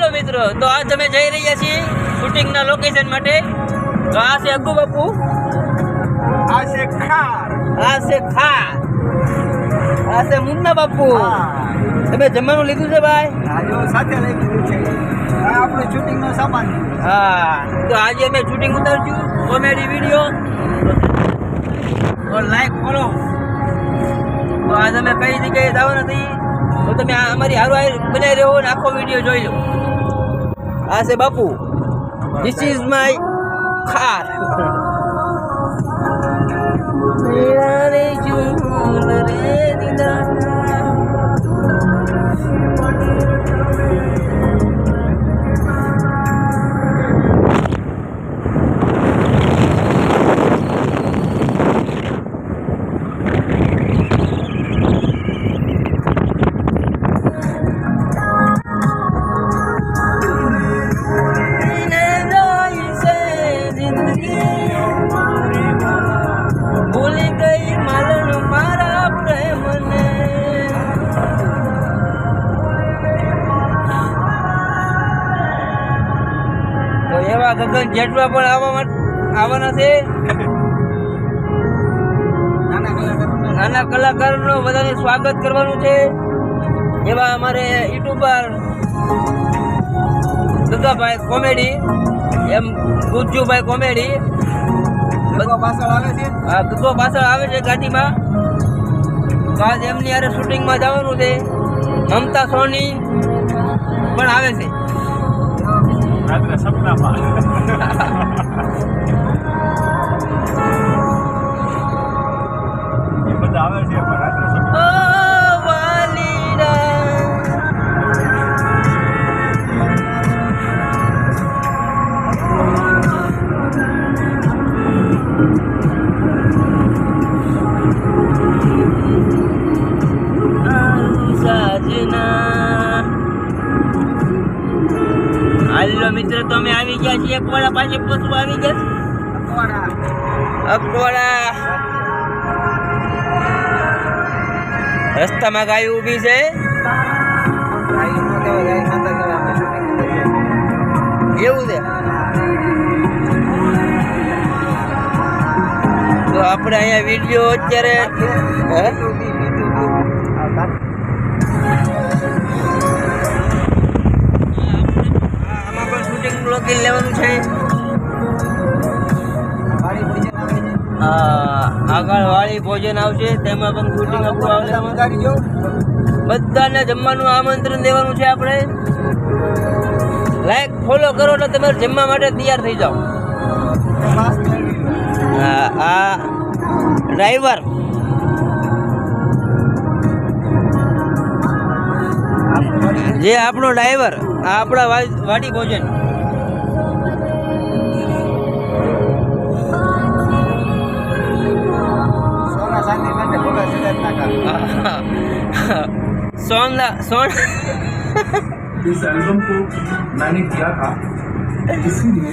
હાલો મિત્રો તો આ તમે જઈ રહ્યા છીએ શૂટિંગના લોકેશન માટે. તો આ છે અગુ બાપુ. આ છે ખાર. આ છે ખા આ છે મુન્ના બાપુ. તમે જમવાનું લીધું છે ભાઈ? આજે સાથે લઈ લીધું છે. આપણું શૂટિંગ નો સામાન હા તો આજે અમે શૂટિંગ ઉતારશું કોમેડી વીડિયો. લાઈક ફોલો તો આજે અમે કઈ જગ્યાએ જવાના નથી? તો તમે આ અમારી હારો બનાવી રહ્યો ને આખો વીડિયો જોઈ લો. આ છે બાપુ. ધીસ ઇઝ માય ખાર રે એવા ગગન જેટલા પણ આવવા આવવાના છે. નાના કલાકારો નાના બધાને સ્વાગત કરવાનું છે. એવા અમારે યુટ્યુબર ગગાભાઈ કોમેડી એમ ગુજ્જુભાઈ કોમેડી. પાછળ આવે છે? આ ગગો પાછળ આવે છે ગાડીમાં. તો આજ એમની હારે શૂટિંગમાં જવાનું છે. મમતા સોની પણ આવે છે. ராத்திரி சாப்பிடலாமா? இப்போ அவசியம் મિત્ર તમે આવી ગયા છીએ. અકવાડા પાસે પશુ આવી ગયા અકવાડા. રસ્તામાં ગાય ઊભી છે. એવું છે. તો આપણે અહીંયા વીડિયો અત્યારે શૂટિંગ લેવાનું છે? આગળ વાળી ભોજન આવશે તેમાં પણ શૂટિંગ આપણું બધાને જમવાનું આમંત્રણ દેવાનું છે આપણે. લાઈક ફોલો કરો એટલે તમે જમવા માટે તૈયાર થઈ જાઓ. આ આ ડ્રાઈવર જે આપણો ડ્રાઈવર આ આપણા વાડી ભોજન. सोन ला सोन इस एल्बम को मैंने किया था इसलिए